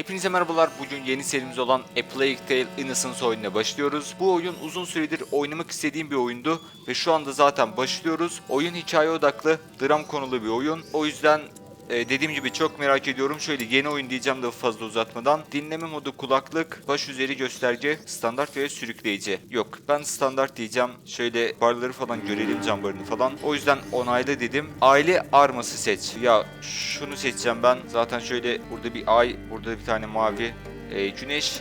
Hepinize merhabalar. Bugün yeni serimiz olan A Plague Tale Innocence oyununa başlıyoruz. Bu oyun uzun süredir oynamak istediğim bir oyundu ve şu anda zaten başlıyoruz. Oyun hikaye odaklı, dram konulu bir oyun. O yüzden e, dediğim gibi çok merak ediyorum. Şöyle yeni oyun diyeceğim de fazla uzatmadan. Dinleme modu kulaklık, baş üzeri gösterge, standart ve sürükleyici. Yok ben standart diyeceğim. Şöyle barları falan görelim cam barını falan. O yüzden onayla dedim. Aile arması seç. Ya şunu seçeceğim ben. Zaten şöyle burada bir ay, burada bir tane mavi e, güneş.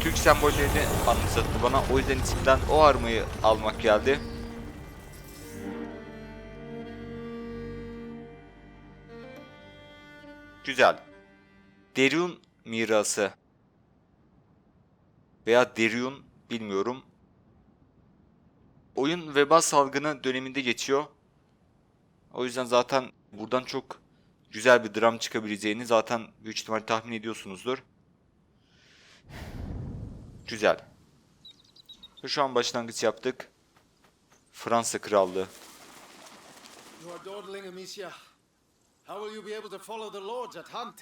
Türk sembollerini anımsattı bana. O yüzden içimden o armayı almak geldi. Güzel. Derun mirası. Veya Derun bilmiyorum. Oyun veba salgını döneminde geçiyor. O yüzden zaten buradan çok güzel bir dram çıkabileceğini zaten büyük ihtimal tahmin ediyorsunuzdur. Güzel. Şu an başlangıç yaptık. Fransa Krallığı. You are. How will you be able to follow the lords at Hunt?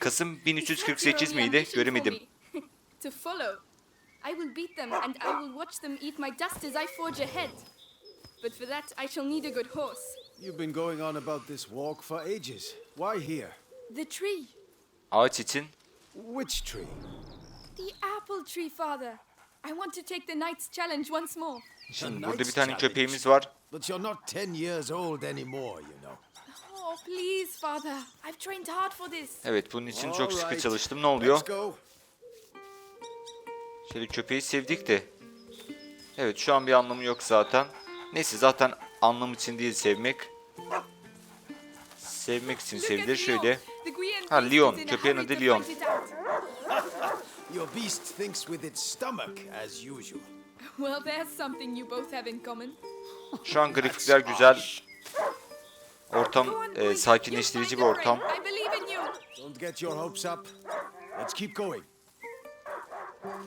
Kasım 1348 miydi? Göremedim. to follow. I will beat them and I will watch them eat my dust as I forge ahead. But for that, I shall need a good horse. You've been going on about this walk for ages. Why here? The tree. Ağaç için Which tree? The apple tree, father. I want to take the knight's challenge once more. Şimdi burada bir tane challenge. köpeğimiz var. But you're not ten years old anymore, you know. Oh, please, father. I've trained hard for this. Evet bunun için çok sıkı çalıştım. Ne oluyor? Let's go. Şöyle köpeği sevdik de. Evet şu an bir anlamı yok zaten. Neyse zaten anlam için değil sevmek. Sevmek için sevilir. Şöyle. Ha, Leon. Köpeğin adı Leon. Your beast thinks with its stomach, as usual. Well, there's something you both have in common. Şu an grafikler güzel. Ortam e, sakinleştirici bir ortam.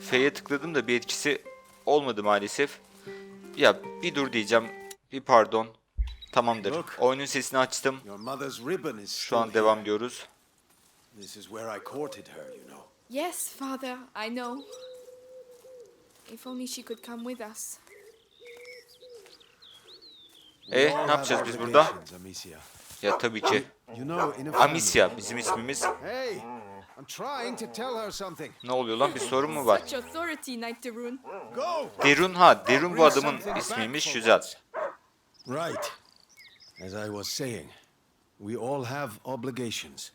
F'ye tıkladım da bir etkisi olmadı maalesef. Ya bir dur diyeceğim. Bir pardon. Tamamdır. Oyunun sesini açtım. Şu an devam diyoruz. This is where I courted her, you know. Yes, father, I know. If only she could come with us. E all ne yapacağız biz burada? Ya tabii ki. Amicia bizim ismimiz. Ne oluyor lan bir sorun mu var? Derun ha Derun bu adamın ismiymiş güzel. Right. As I was saying, we all have obligations.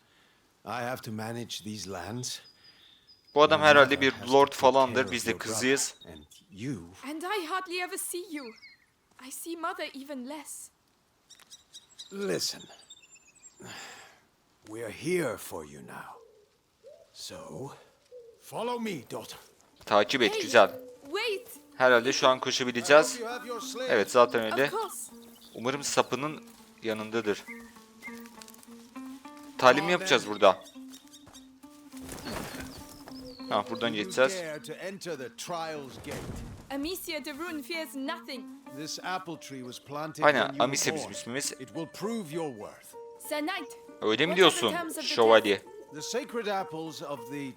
I have to manage these lands. Bu adam herhalde bir lord falandır biz de kızıyız. And you, And I hardly ever see you. I see mother even less. listen. We're here for you now. So, follow me, daughter. Takip et Hey, güzel. Wait! Herhalde şu an koşabileceğiz. You have your slave. Evet zaten öyle. Of course. Umarım sapının yanındadır. Talim yapacağız burada. Ha buradan geçeceğiz. Amicia de Rune fears nothing. This apple tree was planted Aynen, when you were bizim ismimiz. It will prove your worth. Sir Knight, Öyle mi What are the diyorsun the şövalye? The sacred apples of the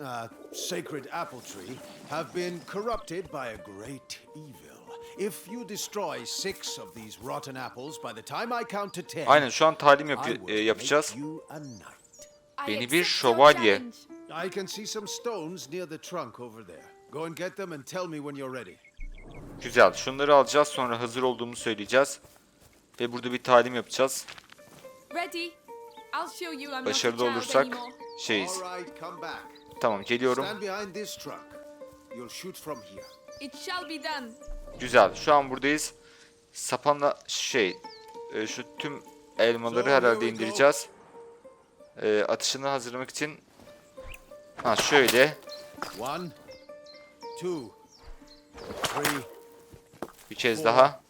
uh, sacred apple tree have been corrupted by a great evil. If you destroy six of these rotten apples by the time I count to ten, Aynen şu an talim I yapı- will e, yapacağız. make you a knight. Beni bir şövalye. I can see some stones near the trunk over there. Go and get them and tell me when you're ready. Güzel. Şunları alacağız sonra hazır olduğumuzu söyleyeceğiz. Ve burada bir talim yapacağız. Ready? I'll show you I'm not a Başarılı olursak anymore. şeyiz. All right, come back. Tamam geliyorum. Stand behind this trunk. You'll shoot from here. It shall be done. Güzel. Şu an buradayız. Sapanla şey e, şu tüm elmaları herhalde indireceğiz. E, atışını hazırlamak için ha şöyle One, two, three, bir kez daha.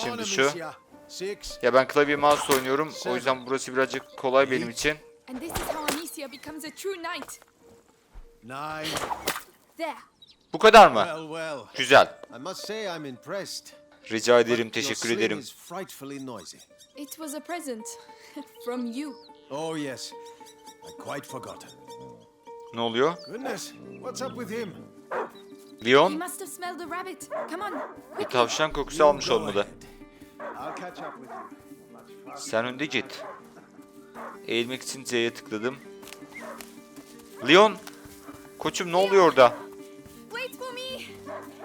Şimdi şu. Ya ben klavye mouse oynuyorum. O yüzden burası birazcık kolay benim için. And this is how Amicia becomes a true knight. nine. There. Bu kadar mı? Güzel. Rica ederim, teşekkür ederim. It was a present from you. Oh, yes. I quite forgotten. Ne oluyor? Goodness, what's up with him? Leon bir tavşan kokusu almış olmalı. Sen önde git. Eğilmek için Z'ye tıkladım. Leon! Koçum ne oluyor orada?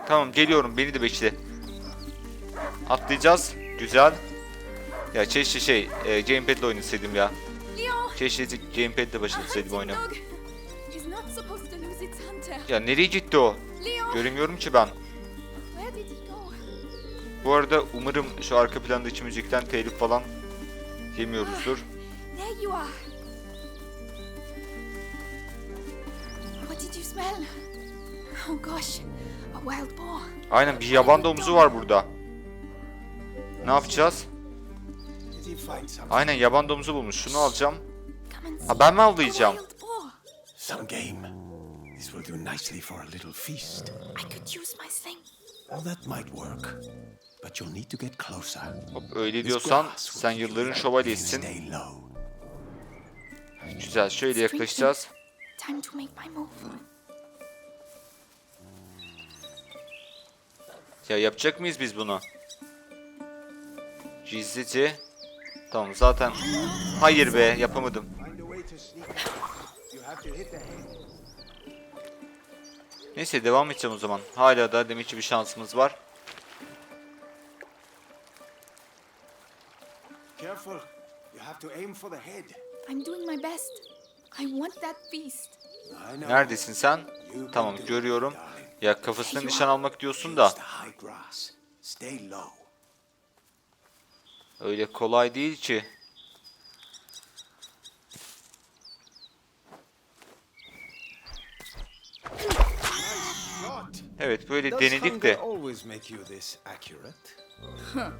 Tamam geliyorum beni de bekle. Atlayacağız. Güzel. Ya keşke şey e, gamepad'le oynasaydım ya. Keşke gamepad'le A başlasaydım oyunu. Ya nereye gitti o? Göremiyorum ki ben. Bu arada umarım şu arka plandaki müzikten telif falan yemiyoruzdur. Aynen bir yaban domuzu var burada. Ne yapacağız? Aynen yaban domuzu bulmuş. Şunu alacağım. Ha ben mi avlayacağım? This will do nicely for a little feast. I could use my sling. Well, that might work. But you'll need to get closer. Hop öyle diyorsan sen yılların low. Güzel şöyle yaklaşacağız. Time to make my move. Ya yapacak mıyız biz bunu? Gizlice. Tamam zaten. Hayır be yapamadım. Neyse devam edeceğim o zaman. Hala da demek ki bir şansımız var. Careful. You have to aim for the head. I'm doing my best. I want that know. Neredesin sen? Tamam görüyorum. Ya kafasına nişan almak diyorsun da. Öyle kolay değil ki. Evet böyle denedik de.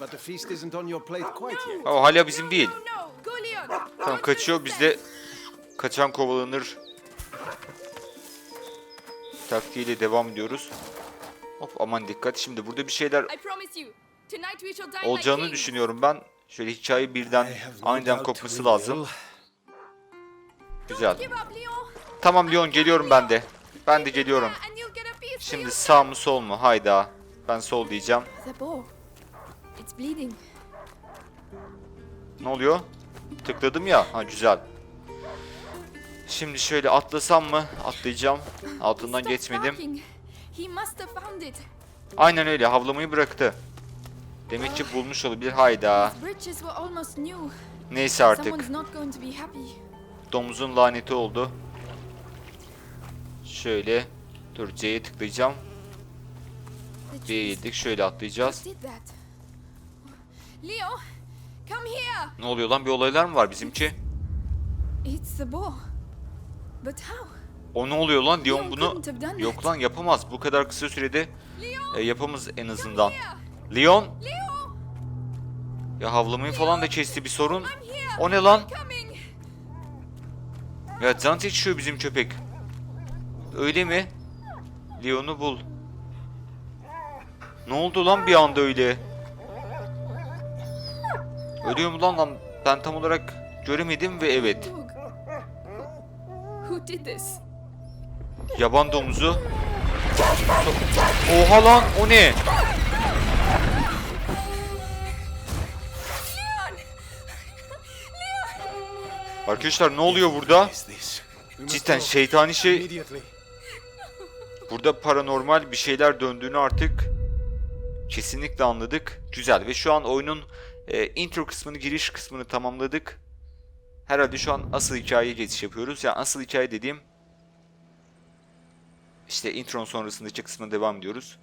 But the feast isn't on your plate quite yet. O hala bizim değil. Tamam kaçıyor biz de kaçan kovalanır taktiğiyle devam ediyoruz. Hop aman dikkat. Şimdi burada bir şeyler olacağını düşünüyorum ben. Şöyle hikaye birden aniden kopması lazım. Güzel. Tamam Leon geliyorum ben de. Ben de geliyorum. Şimdi sağ mı sol mu? Hayda. Ben sol diyeceğim. Ne oluyor? Tıkladım ya. Ha güzel. Şimdi şöyle atlasam mı? Atlayacağım. Altından geçmedim. Aynen öyle. Havlamayı bıraktı. Demek ki bulmuş olabilir. Hayda. Neyse artık. Domuzun laneti oldu. Şöyle. Dur C'ye tıklayacağım. Trees yedik. Şöyle atlayacağız. Leo, come here. Ne oluyor lan? Bir olaylar mı var bizimki? It's the boar. But how? O ne oluyor lan? Leon bunu yok lan yapamaz. Bu kadar kısa sürede e, yapamaz en azından. Leon Leo, ya havlamayı falan da kesti bir sorun. O ne lan? Ya can içiyor bizim köpek. Öyle mi? Leon'u bul. Ne oldu lan bir anda öyle? Ölüyor mu lan lan? Ben tam olarak göremedim ve evet. Who did this? Yaban domuzu. Oha lan o ne? Arkadaşlar ne oluyor burada? Cidden şeytani şey. Burada paranormal bir şeyler döndüğünü artık kesinlikle anladık. Güzel ve şu an oyunun e, intro kısmını, giriş kısmını tamamladık. Herhalde şu an asıl hikayeye geçiş yapıyoruz. Yani asıl hikaye dediğim işte intron sonrasındaki kısmına devam ediyoruz.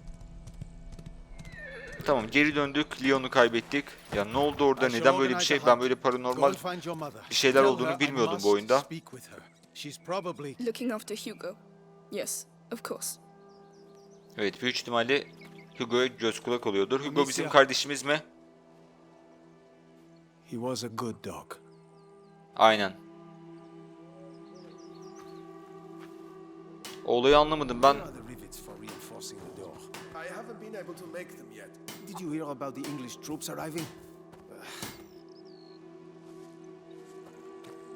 Tamam geri döndük. Leon'u kaybettik. Ya ne oldu orada? Neden böyle bir şey? Ben böyle paranormal bir şeyler olduğunu bilmiyordum bu oyunda. Looking after Hugo. Yes, of course. Evet büyük ihtimalle Hugo'ya göz kulak oluyordur. Hugo bizim kardeşimiz mi? he was a good dog. Aynen. Olayı anlamadım ben. I haven't been able to make them yet. Did you hear about the English troops arriving?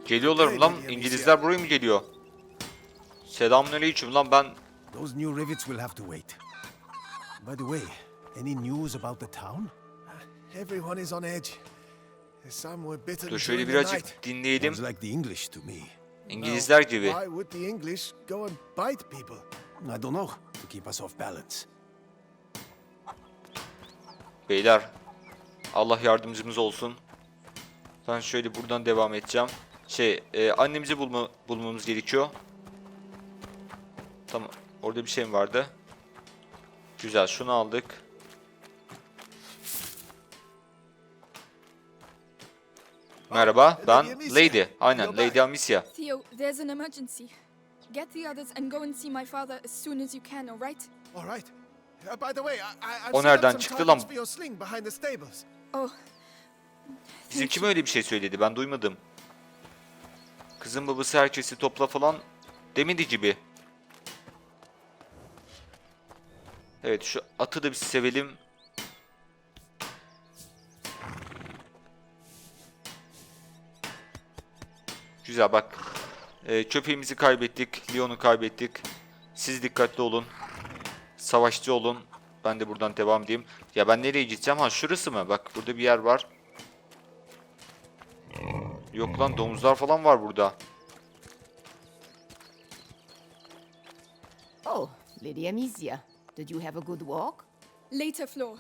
Geliyorlar mı lan? İngilizler buraya mı geliyor? Selamünaleyküm lan ben Those new rivets will have to wait. By the way, any news about the town? Everyone is on edge. Some were bitten Dur şöyle birazcık dinleyelim. Like the English to me. İngilizler gibi. Why would the English go and bite people? I don't know. To keep us off balance. Beyler Allah yardımcımız olsun. Ben şöyle buradan devam edeceğim. Şey e, annemizi bulma, bulmamız gerekiyor. Tamam. Orada bir şey mi vardı? Güzel şunu aldık. Merhaba ben Lady. Aynen. Lady Amicia. Theo, there's an emergency. Get the others and go and see my father as soon as you can, all right? All right. Uh, by the way, I, O nereden çıktı lan? Oh, Bizim kim öyle bir şey söyledi ben duymadım. Kızın babası herkesi topla falan demedi gibi. Evet şu atı da bir sevelim. Güzel bak. Ee, köpeğimizi kaybettik. Leon'u kaybettik. Siz dikkatli olun. Savaşçı olun. Ben de buradan devam edeyim. Ya ben nereye gideceğim? Ha şurası mı? Bak burada bir yer var. Yok lan domuzlar falan var burada. Oh, Lady Amicia, did you have a good walk? later, Flo.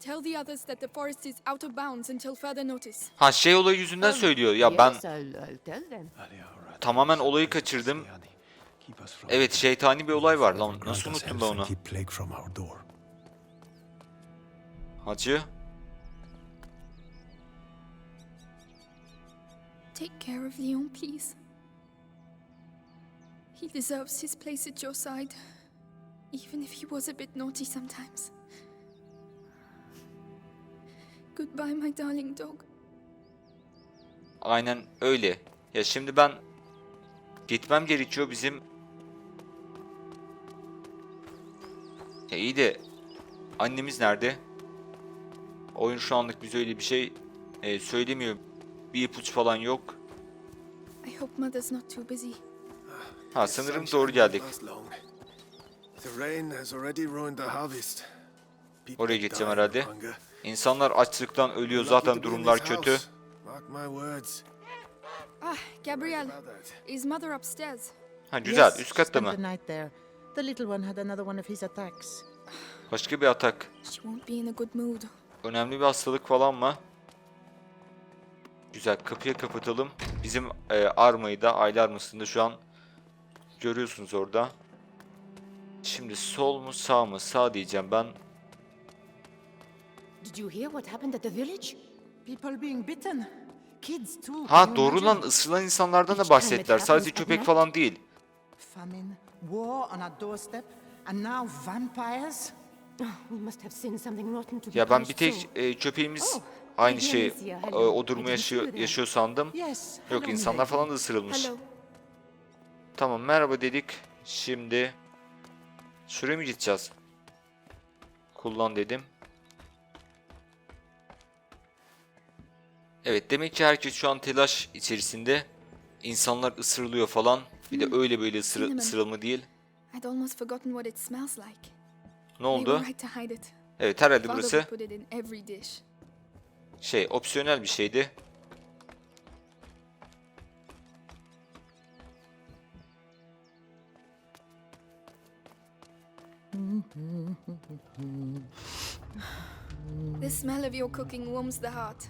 Tell the others that the forest is out of bounds until further notice. Ha şey olayı yüzünden söylüyor. Ya ben Yes, I'll, I'll tell them. tamamen olayı kaçırdım. Evet şeytani bir olay var lan. Nasıl unuttum ben onu? Hacı. Take care of Leon, please. He deserves his place at your side, even if he was a bit naughty sometimes. Goodbye, my darling dog. Aynen öyle. Ya şimdi ben gitmem gerekiyor bizim. Ya iyi de annemiz nerede? Oyun şu anlık bize öyle bir şey e, söylemiyor. Bir ipucu falan yok. I hope Mother's not too busy. Ha sanırım doğru geldik. The rain has already ruined the harvest. People Oraya are gideceğim dying of herhalde. hunger. İnsanlar açlıktan ölüyor zaten durumlar kötü. Ah, that. is Mother upstairs? Ha güzel üst katta mı? the little one had another one of his attacks. Başka bir atak. She won't be in a good mood. Önemli bir hastalık falan mı? Güzel kapıya kapatalım. Bizim e, armayı da aile armasında şu an görüyorsunuz orada. Şimdi sol mu sağ mı? Sağ diyeceğim ben. Did you hear what happened at the village? People being bitten. Kids too. Ha doğru lan ısırılan insanlardan da bahsettiler. Sadece köpek falan değil. Famine, war on our doorstep, and now vampires? Oh, we must have seen something rotten to be Ya ben bir tek e, köpeğimiz Oh, aynı şey e, o durumu yaşıyor, yaşıyor sandım. Yes. Yok hello, insanlar falan da ısırılmış. Hello. Tamam merhaba dedik. Şimdi şuraya mı gideceğiz? Kullan dedim. Evet demek ki herkes şu an telaş içerisinde. İnsanlar ısırılıyor falan. Bir de öyle böyle ısır, ısırılma değil. Ne oldu? Evet herhalde burası şey opsiyonel bir şeydi. The smell of your cooking warms the heart.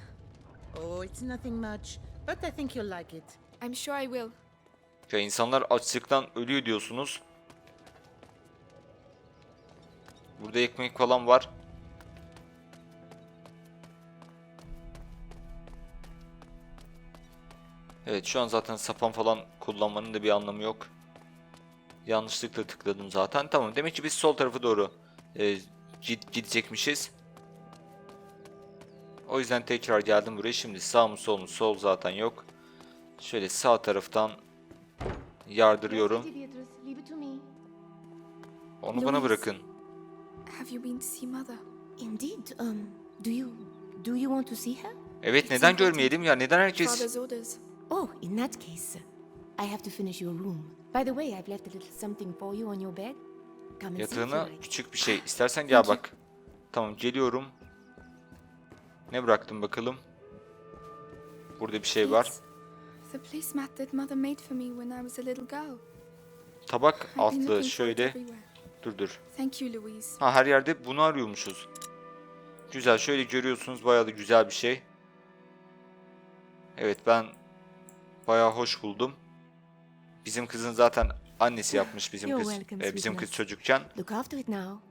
Oh, it's nothing much, but I think you'll like it. I'm sure I will. Ya insanlar açlıktan ölüyor diyorsunuz. Burada ekmek falan var. Evet şu an zaten sapan falan kullanmanın da bir anlamı yok. Yanlışlıkla tıkladım zaten. Tamam demek ki biz sol tarafa doğru e, gid- gidecekmişiz. O yüzden tekrar geldim buraya. Şimdi sağ mı sol mu? Sol zaten yok. Şöyle sağ taraftan yardırıyorum. Onu bana bırakın. Um? Evet neden görmeyelim ya? Neden herkes. Oh, in that case, I have to finish your room. By the way, I've left a little something for you on your bed. Come and sit if you Yatağına like. küçük bir şey. İstersen gel bak. Tamam geliyorum. Ne bıraktım bakalım. Burada bir şey var. It's the placemat that mother made for me when I was a little girl. Tabak I've been altlı looking for it şöyle. everywhere. Dur dur. Thank you, Louise. Ha her yerde bunu arıyormuşuz. Güzel şöyle görüyorsunuz bayağı da güzel bir şey. Evet ben bayağı hoş buldum. Bizim kızın zaten annesi yapmış bizim kız welcome, e, bizim kız çocukken. Look after it now.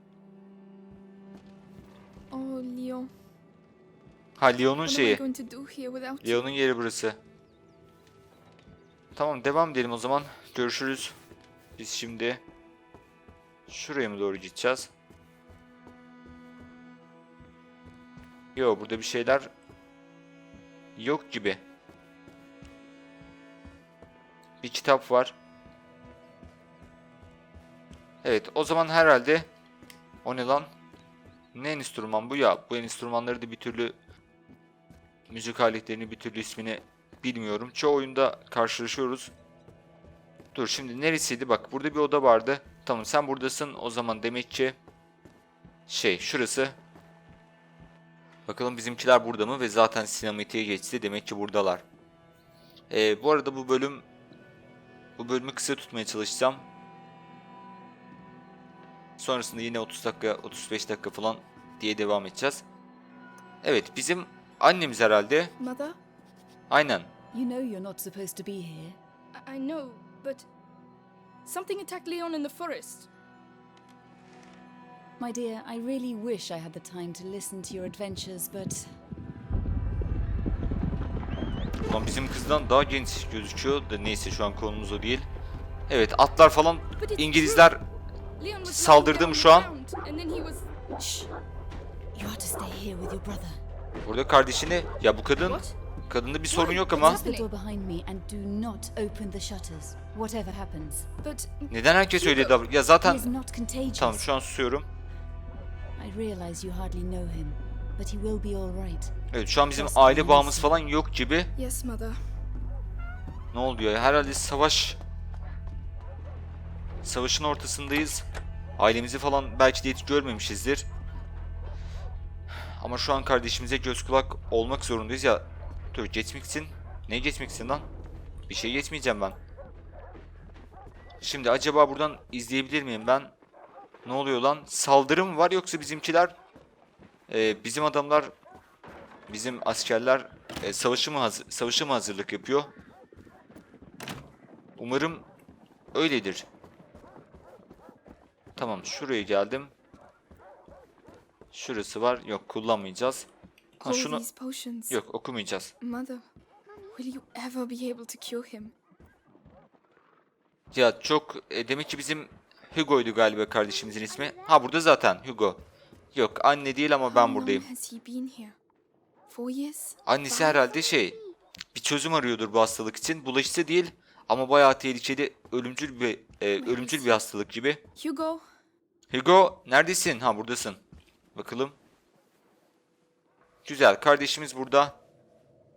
Oh, Leon. Ha Leon'un şeyi. Leon'un yeri burası. Tamam devam edelim o zaman. Görüşürüz. Biz şimdi şuraya mı doğru gideceğiz? Yo burada bir şeyler yok gibi. Bir kitap var. Evet o zaman herhalde o ne lan? Ne enstrüman bu ya? Bu enstrümanları da bir türlü müzik aletlerini bir türlü ismini bilmiyorum. Çoğu oyunda karşılaşıyoruz. Dur şimdi neresiydi? Bak burada bir oda vardı. Tamam sen buradasın. O zaman demek ki şey şurası. Bakalım bizimkiler burada mı? Ve zaten sinematiğe geçti. Demek ki buradalar. Ee, bu arada bu bölüm bu bölümü kısa tutmaya çalışacağım. Sonrasında yine 30 dakika 35 dakika falan diye devam edeceğiz. Evet bizim annemiz herhalde. Mother? Aynen. You know you're not supposed to be here. I, I know, but something attacked Leon in the forest. My dear, I really wish I had the time to listen to your adventures, but Ulan bizim kızdan daha genç gözüküyor da neyse şu an konumuz o değil. Evet atlar falan İngilizler Leon was lying Saldırdı down mı on şu an? burada kardeşini ya bu kadın kadında bir sorun yok ama neden herkes öyle davranıyor? Ya zaten tamam şu an susuyorum. I realize you hardly know him, but he will be all right. Evet şu an bizim aile bağımız falan yok gibi. yes, mother. Ne oluyor ya? Herhalde savaş savaşın ortasındayız. Ailemizi falan belki de hiç görmemişizdir. Ama şu an kardeşimize göz kulak olmak zorundayız ya. Dur geçmeksin. Ne geçmeksin lan? Bir şey geçmeyeceğim ben. Şimdi acaba buradan izleyebilir miyim ben? Ne oluyor lan? Saldırı mı var yoksa bizimkiler Ee, bizim adamlar bizim askerler e, savaşı mı hazır, savaşa mı hazırlık yapıyor? Umarım öyledir. Tamam şuraya geldim. Şurası var. Yok kullanmayacağız. Ha şunu yok okumayacağız. Mother, will you ever be able to cure him? Ya çok e, demek ki bizim Hugo'ydu galiba kardeşimizin ismi. Ha burada zaten Hugo. Yok anne değil ama ben buradayım. Annesi herhalde şey bir çözüm arıyordur bu hastalık için. Bulaşıcı değil ama bayağı tehlikeli ölümcül bir e, ölümcül bir hastalık gibi. Hugo, Hugo neredesin? Ha buradasın. Bakalım. Güzel kardeşimiz burada.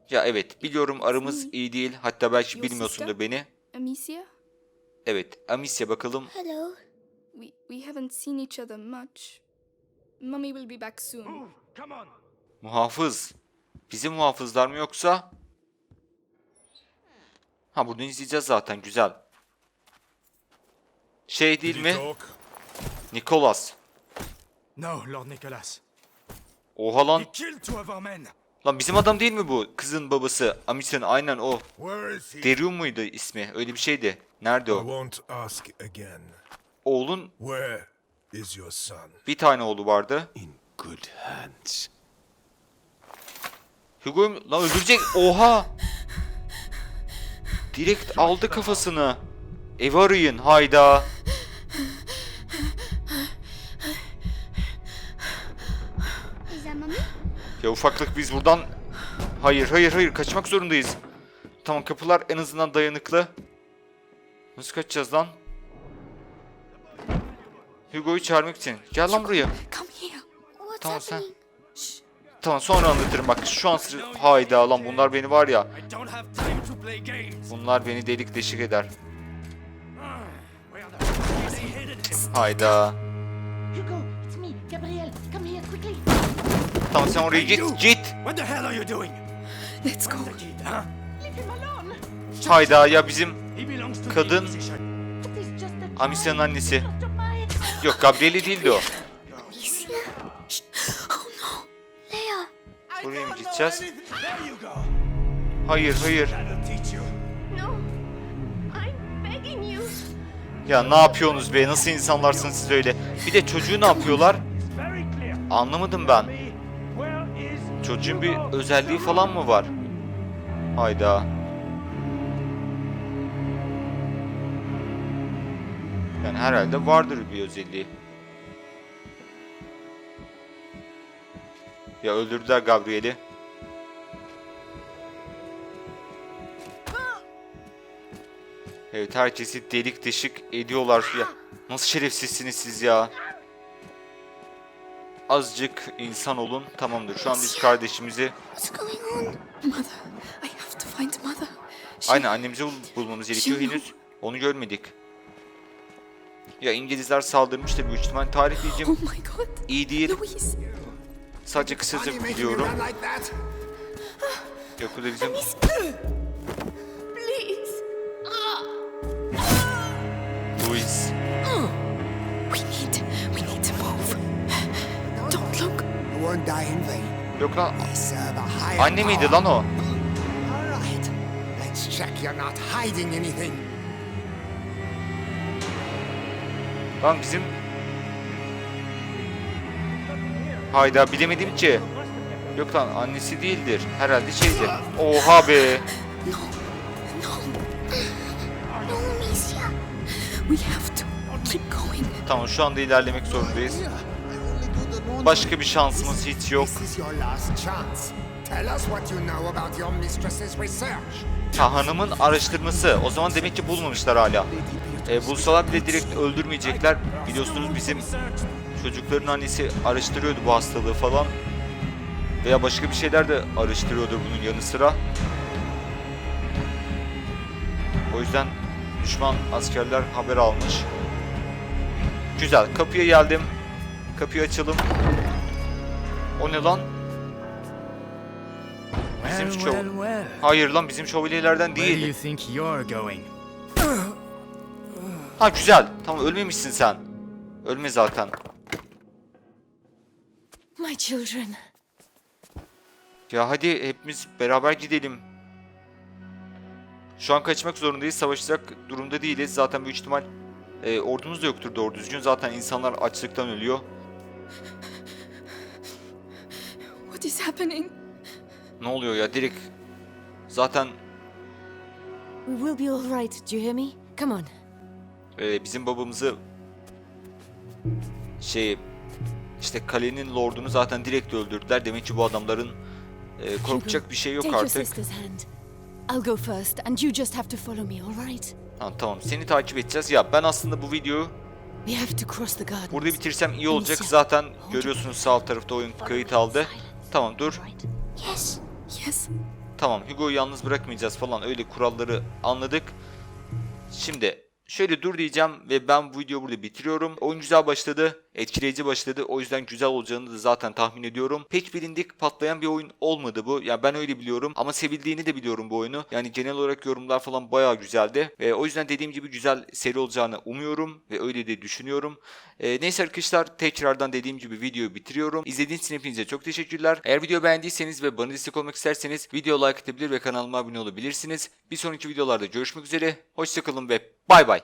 Ya evet biliyorum aramız iyi değil. Hatta belki bilmiyorsundur beni. Amicia? Evet Amicia bakalım. Hello. We, we haven't seen each other much. Mummy will be back soon. Muhafız. Bizim muhafızlar mı yoksa? Ha bunu izleyeceğiz zaten güzel. Şey değil mi? Talk. Nicholas. No, Lord Nicholas. Oha lan. Lan bizim adam değil mi bu? Kızın babası. Amicia'nın aynen o. Derium muydu ismi? Öyle bir şeydi. Nerede o? Oğlun bir tane oğlu vardı. In good hands. Hugo'yu lan öldürecek. Oha! Direkt aldı kafasını. Ev arayın hayda. Ya ufaklık biz buradan... Hayır hayır hayır kaçmak zorundayız. Tamam kapılar en azından dayanıklı. Nasıl kaçacağız lan? Hugo'yu çağırmak için. Gel lan buraya. Tamam sen. Tamam sonra anlatırım bak şu an. Hayda lan bunlar beni var ya. Bunlar beni delik deşik eder. Hayda. Tamam sen oraya git git. Let's go. Hayda ya bizim Kadın- the Inquisition. It is just a Amisa'nın toy. annesi. Yok Gabriel'i değildi o. Buraya mı gideceğiz? Hayır hayır. Ya ne yapıyorsunuz be? Nasıl insanlarsınız siz öyle? Bir de çocuğu ne yapıyorlar? Anlamadım ben. Çocuğun bir özelliği falan mı var? Hayda. Yani herhalde vardır bir özelliği. Ya öldürdüler Gabriel'i. Evet herkesi delik deşik ediyorlar ya. Nasıl şerefsizsiniz siz ya? Azıcık insan olun. Tamamdır. Şu an biz kardeşimizi Aynen annemizi bul- bulmamız gerekiyor henüz. Onu görmedik. Ya İngilizler saldırmıştır büyük ihtimal. Tarih bilgim Oh my god. iyi değil. Louise. Sadece kısaca biliyorum. Please. Louis. We need. We need to move. Don't look. You won't die in vain. Yok lan anne miydi lan o? All right. Let's check you're not hiding anything. Lan bizim... Hayda bilemedim ki. Yok lan annesi değildir. Herhalde şeydir. Oha be. No, Amicia. We have to keep going. Tamam şu anda ilerlemek zorundayız. Başka bir şansımız hiç yok. Ha hanımın araştırması. O zaman demek ki bulmamışlar hala. E, bulsalar bile direkt öldürmeyecekler. Biliyorsunuz bizim çocukların annesi araştırıyordu bu hastalığı falan. Veya başka bir şeyler de araştırıyordur bunun yanı sıra. O yüzden düşman askerler haber almış. Güzel. Kapıya geldim. Kapıyı açalım. O ne lan? Bizim şov... Hayır lan bizim şövalyelerden değil. Ha güzel. Tamam ölmemişsin sen. Ölme zaten. My children. Ya hadi hepimiz beraber gidelim. Şu an kaçmak zorundayız. Savaşacak durumda değiliz. Zaten büyük ihtimal e, ordumuz da yoktur doğru düzgün. Zaten insanlar açlıktan ölüyor. What is happening? Ne oluyor ya direkt zaten We will be all right. Do you hear me? Come on. e, bizim babamızı şey işte kalenin lordunu zaten direkt öldürdüler. Demek ki bu adamların e, korkacak bir şey yok artık. I'll go first, and you just have to follow me, all right? Ha, tamam seni takip edeceğiz. Ya ben aslında bu videoyu. Burada bitirsem iyi olacak. Zaten görüyorsunuz sağ tarafta oyun kayıt aldı. Tamam dur. Yes. Yes. Tamam Hugo'yu yalnız bırakmayacağız falan öyle kuralları anladık. Şimdi şöyle dur diyeceğim ve ben bu videoyu burada bitiriyorum. Oyun güzel başladı. Etkileyici başladı. O yüzden güzel olacağını da zaten tahmin ediyorum. Pek bilindik patlayan bir oyun olmadı bu. Yani ben öyle biliyorum. Ama sevildiğini de biliyorum bu oyunu. Yani genel olarak yorumlar falan bayağı güzeldi. Ve o yüzden dediğim gibi güzel seri olacağını umuyorum. Ve öyle de düşünüyorum. Ee, neyse arkadaşlar tekrardan dediğim gibi videoyu bitiriyorum. İzlediğiniz için hepinize çok teşekkürler. Eğer video beğendiyseniz ve bana destek olmak isterseniz video like atabilir ve kanalıma abone olabilirsiniz. Bir sonraki videolarda görüşmek üzere. Hoşçakalın ve bay bay.